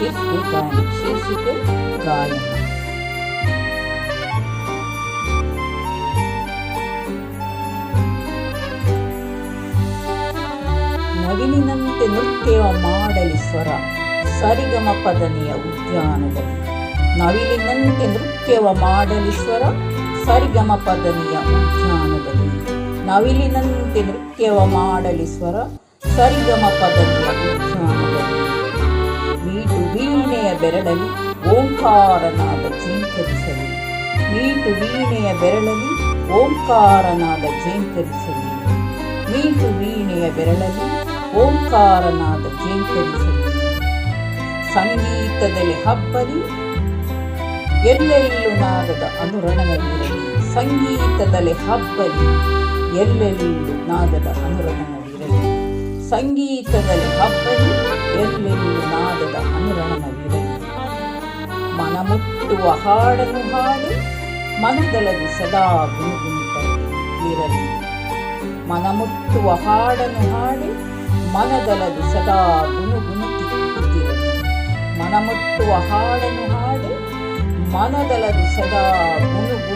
ಶೀರ್ಷಿಕೆ ಗಾಯನ ಶೀರ್ಷಿಕೆ ಗಾಯನ ನವಿಲಿನಂತೆ ನೃತ್ಯವ ಮಾಡಲಿ ಸ್ವರ, ಸರಿಗಮ ಪದನಿಯ ಉದ್ಯಾನದಲ್ಲಿ. ನವಿಲಿನಂತೆ ನೃತ್ಯವ ಮಾಡಲಿ ಸ್ವರ, ಸರಿಗಮ ಪದನಿಯ ಉದ್ಯಾನದಲ್ಲಿ. ನವಿಲಿನಂತೆ ನೃತ್ಯವ ಮಾಡಲಿ ಸ್ವರ, ಸರಿಗಮ ಪದನಿಯ ಉದ್ಯಾನದಲ್ಲಿ. ಬೆರಳಲಿ, ಓಂಕಾರನಾದ ಜಿಂಕರಿಸಲಿ. ಮೀಟು ವೀಣೆಯ ಬೆರಳಲಿ, ಓಂಕಾರನಾದ ಜಿಂಕರಿಸಲಿ. ಮೀಟು ವೀಣೆಯ ಬೆರಳಲಿ, ಓಂಕಾರನಾದ ಜಿಂಕರಿಸಲಿ. ಸಂಗೀತದಲ್ಲಿ ಹಬ್ಬಲಿ, ಎಲ್ಲೆಲ್ಲೂ ನಾದದ ಅನುರಣನವಿರಲಿ. ಸಂಗೀತದಲ್ಲಿ ಹಬ್ಬಲಿ, ಎಲ್ಲೆಲ್ಲೂ ನಾದದ ಅನುರಣನವಿರಲಿ. ಸಂಗೀತದಲ್ಲಿ ಹಬ್ಬಲಿ, ಎಲ್ಲೆಲ್ಲೂ ನಾದದ ಅನುರಣನವಿರಲಿ. ಮನಮುಟ್ಟುವ ಹಾಡನ್ನು ಹಾಡಿ ಮನದೊಳಗೆ ಸದಾ ಗುಣಗುಣಿರಲಿ ಮನಮುಟ್ಟುವ ಹಾಡನ್ನು ಹಾಡಿ ಮನದೊಳಗೆ ಸದಾ ಗುಣಗುಣುತ್ತಿರಲಿ ಮನಮುಟ್ಟುವ ಹಾಡನ್ನು ಹಾಡಿ ಮನದೊಳಗೆ ಸದಾ ಗುಣಗುಣುವುದರಿರಲಿ